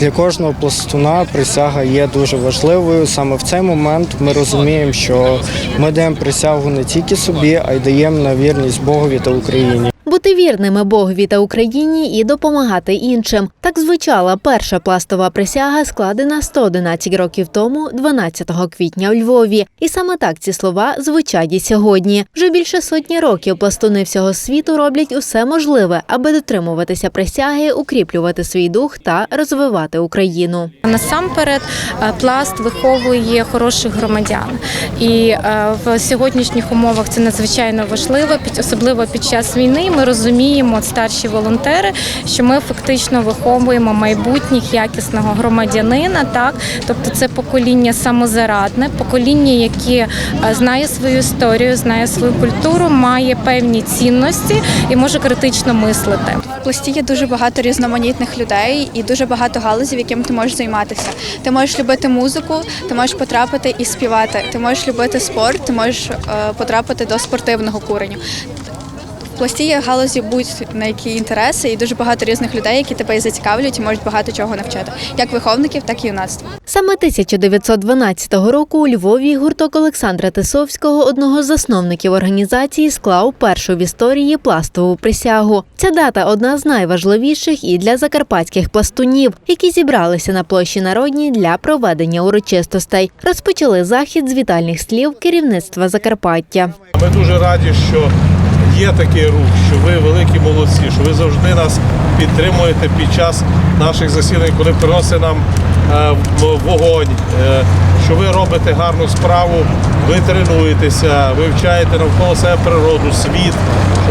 Для кожного пластуна присяга є дуже важливою. Саме в цей момент ми розуміємо, що ми даємо присягу не тільки собі, а й даємо на вірність Богові та Україні. Бути вірними Богові та Україні і допомагати іншим. Так звучала перша пластова присяга, складена 111 років тому, 12 квітня у Львові. І саме так ці слова звучать і сьогодні. Вже більше сотні років пластуни всього світу роблять усе можливе, аби дотримуватися присяги, укріплювати свій дух та розвивати Україну. Насамперед, е, пласт виховує хороших громадян, і е, в сьогоднішніх умовах це надзвичайно важливо, особливо під час війни. Ми розуміємо, старші волонтери, що ми фактично виховуємо майбутніх якісного громадянина. Так, тобто це покоління самозарадне, покоління, яке е, знає свою історію, знає свою культуру, має певні цінності і може критично мислити. В пласті є дуже багато різноманітних людей і дуже багато галузів, яким ти можеш займатися. Ти можеш любити музику, ти можеш потрапити і співати. Ти можеш любити спорт, ти можеш е, потрапити до спортивного куреню. В пласті є галузі будь-на які інтереси, і дуже багато різних людей, які тебе і зацікавлюють і можуть багато чого навчати, як виховників, так і юнацтва. Саме 1912 року у Львові гурток Олександра Тисовського, одного з засновників організації, склав першу в історії пластову присягу. Ця дата одна з найважливіших і для закарпатських пластунів, які зібралися на площі народній для проведення урочистостей. Розпочали захід з вітальних слів керівництва Закарпаття. Ми дуже раді, що є такий рух, що ви великі молодці, що ви завжди нас підтримуєте під час наших засідань, коли приносите нам вогонь, е, що ви робите гарну справу, ви тренуєтеся, вивчаєте навколо себе природу, світ.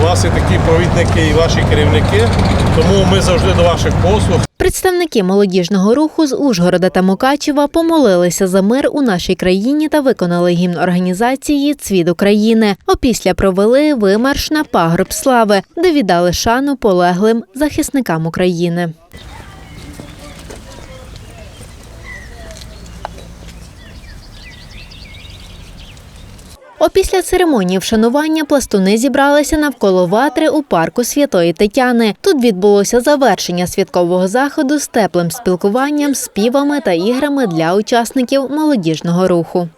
У вас є такі провідники і ваші керівники. Тому ми завжди до ваших послуг. Представники молодіжного руху з Ужгорода та Мукачева помолилися за мир у нашій країні та виконали гімн організації Цвіт України. Опісля провели вимарш на пагорб слави, де віддали шану полеглим захисникам України. Опісля церемонії вшанування пластуни зібралися навколо ватри у парку Святої Тетяни. Тут відбулося завершення святкового заходу з теплим спілкуванням, співами та іграми для учасників молодіжного руху.